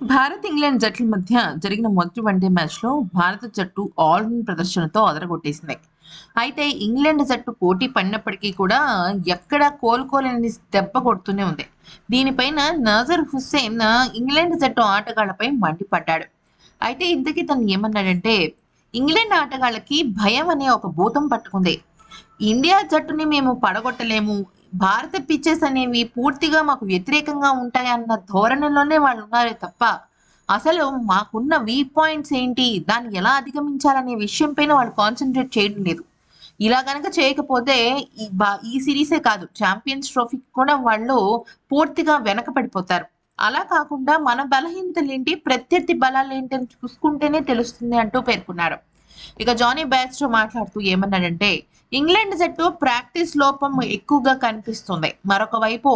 Bharat England జట్ల మధ్య జరిగిన మొదటి వన్డే మ్యాచ్లో భారత జట్టు ఆల్రౌండ్ ప్రదర్శనతో అదరగొట్టేసింది. అయితే ఇంగ్లాండ్ జట్టు పోటీ పడినప్పటికీ కూడా ఎక్కడా కోలుకోలేని దెబ్బ కొడుతూనే ఉంది. దీనిపైన నజర్ హుస్సేన్ ఇంగ్లాండ్ జట్టు ఆటగాళ్ళపై మండిపడ్డాడు. అయితే ఇంతకీ తను ఏమన్నాడంటే ఇంగ్లాండ్ ఆటగాళ్ళకి భయం అనే ఒక భూతం పట్టుకుంది. ఇండియా జట్టుని మేము పడగొట్టలేము. భారత పిచ్చెస్ అనేవి పూర్తిగా మాకు వ్యతిరేకంగా ఉంటాయన్న ధోరణిలోనే వాళ్ళు ఉన్నారే తప్ప అసలు మాకున్న వీక్ పాయింట్స్ ఏంటి? దాన్ని ఎలా అధిగమించాలనే విషయం పైన వాళ్ళు కాన్సన్ట్రేట్ చేయడం లేదు. ఇలా గనక చేయకపోతే ఈ బా ఈ సిరీసే కాదు ఛాంపియన్స్ ట్రోఫీకి కూడా వాళ్ళు పూర్తిగా వెనకపడిపోతారు. అలా కాకుండా మన బలహీనతలు ఏంటి? ప్రత్యర్థి బలాలు ఏంటి అని చూసుకుంటేనే తెలుస్తుంది అంటూ పేర్కొన్నారు. ఇక జానీ బ్యాస్టో మాట్లాడుతూ ఏమన్నాడంటే ఇంగ్లాండ్ జట్టు ప్రాక్టీస్ లోపం ఎక్కువగా కనిపిస్తుంది. మరొక వైపు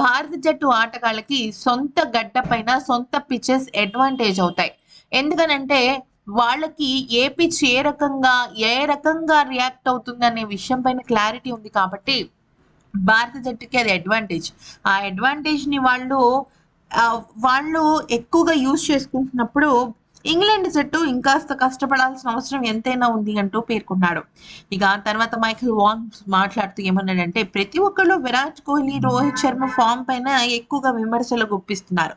భారత జట్టు ఆటగాళ్ళకి సొంత గడ్డ పైన సొంత పిచెస్ అడ్వాంటేజ్ అవుతాయి. ఎందుకనంటే వాళ్ళకి ఏ పిచ్ ఏ రకంగా ఏ రకంగా రియాక్ట్ అవుతుంది అనే విషయం పైన క్లారిటీ ఉంది కాబట్టి భారత జట్టుకి అది అడ్వాంటేజ్ ఆ అడ్వాంటేజ్ని వాళ్ళు వాళ్ళు ఎక్కువగా యూజ్ చేసుకుంటున్నప్పుడు ఇంగ్లాండ్ జట్టు ఇంకాస్త కష్టపడాల్సిన అవసరం ఎంతైనా ఉంది అంటూ పేర్కొన్నాడు. ఇక తర్వాత మైఖల్ వాన్ మాట్లాడుతూ ఏమన్నాడంటే ప్రతి ఒక్కళ్ళు విరాట్ కోహ్లీ రోహిత్ శర్మ ఫామ్ పైన ఎక్కువగా విమర్శలు గుప్పిస్తున్నారు.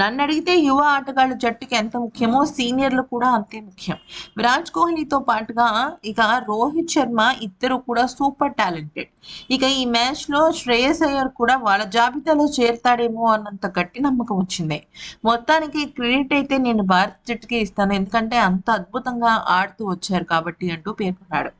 నన్ను అడిగితే యువ ఆటగాళ్ళు జట్టుకి ఎంత ముఖ్యమో సీనియర్లు కూడా అంతే ముఖ్యం. విరాట్ కోహ్లీతో పాటుగా ఇక రోహిత్ శర్మ ఇద్దరు కూడా సూపర్ టాలెంటెడ్ ఇక ఈ మ్యాచ్లో శ్రేయస్ అయ్యర్ కూడా వాళ్ళ జాబితాలో చేరుతాడేమో అన్నంత గట్టి నమ్మకం వచ్చింది. మొత్తానికి క్రెడిట్ అయితే నేను భారత్ జట్టుకి ఇస్తాను. ఎందుకంటే అంత అద్భుతంగా ఆడుతూ వచ్చారు కాబట్టి అంటూ పేర్కొన్నాడు.